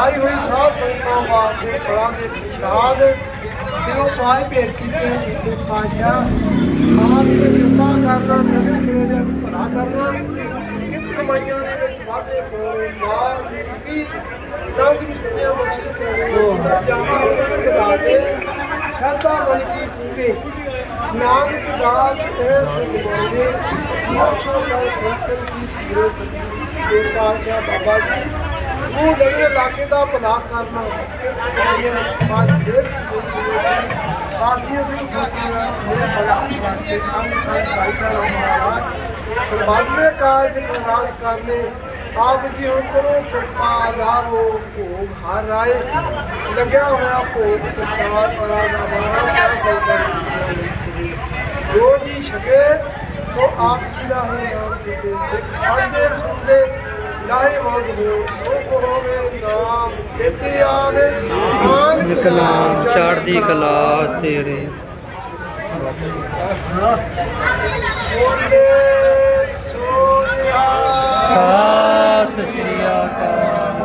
ਆਈ ਹੋਈ ਸਾਧ ਸੰਗਤਾਂ ਵਾਸਤੇ ਫਲਾਂ ਦੇ ਪ੍ਰਸ਼ਾਦ ਸਿਰੋਂ ਪਾਏ ਭੇਟ ਕੀਤੇ ਜਿੱਤੇ ਪਾਜਾ ਆਪ ਦੇ ਕਿਰਪਾ ਕਰਨਾ ਨਵੇਂ ਸਿਰੇ ਦੇ ਭਲਾ ਕਰਨਾ। ਕਮਾਈਆਂ ਦੇ ਵਿੱਚ ਵਾਧੇ ਕਰੋ ਮਾਰ ਕੀ? ਰੰਗ ਮਿਸਤਰੀਆਂ ਬਖਸ਼ੀ ਕਰੋ ਜਾਮਾ ਉਹਨਾਂ ਦੇ। ਸ਼ਰਧਾ ਬਨ ਕੀ ਪੂਰੇ। ਨਾਨਕ ਦਾਸ ਇਹ ਸੁਭਾਵੇ ਆਪੋ ਸਰ ਸੰਤਨ ਕੀ ਪੂਰੇ ਦੇ ਪਾਸ਼ਾ ਬਾਬਾ ਜੀ। ਉਹ ਲੰਗੜੇ ਇਲਾਕੇ ਦਾ ਭਲਾ ਕਰਨਾ ਬਾਦ ਦੇਸ਼ ਦੇ ਬਾਦੀ ਸਿੰਘ ਸਰਕਾਰ ਨੇ ਭਲਾ ਕਰਕੇ ਅੰਨ ਸੰਸਾਈ ਦਾ ਮਹਾਰਾਜ ਪਰਮਾਤਮੇ ਕਾਜ ਪ੍ਰਵਾਸ ਕਰਨੇ ਆਪ ਜੀ ਹੁਣ ਕਰੋ ਕਿਰਪਾ ਲਾਵੋ ਭੋਗ, ਹਰ ਆਏ। ਲੱਗਿਆ ਹੋਇਆ ਭੋਗ ਤਕਾਰ ਪੜਾ ਦਾ ਮਹਾਰਾਜ ਸੰਸਾਰ ਜੋ ਜੀ ਛਕੇ, ਸੋ ਆਪ ਜੀ ਦਾ ਹੀ ਨਾਮ ਕੀਤੇ। ਸਿੱਖ ਪੜ੍ਹਦੇ ਸੁਣਦੇ ਲਾਹੇ ਮੌਜ ਹੋ ਸੋ ਕੋ ਹੋਵੇ ਨਾਮ ਚੇਤੇ ਆਵੇ। ਨਾਨਕ ਕਲਾਮ ਚੜ੍ਹਦੀ ਕਲਾ ਤੇਰੇ। ਬੋਲੇ ਸੋਨਿਆ। ਸਤਿ ਸ੍ਰੀ ਅਕਾਲ।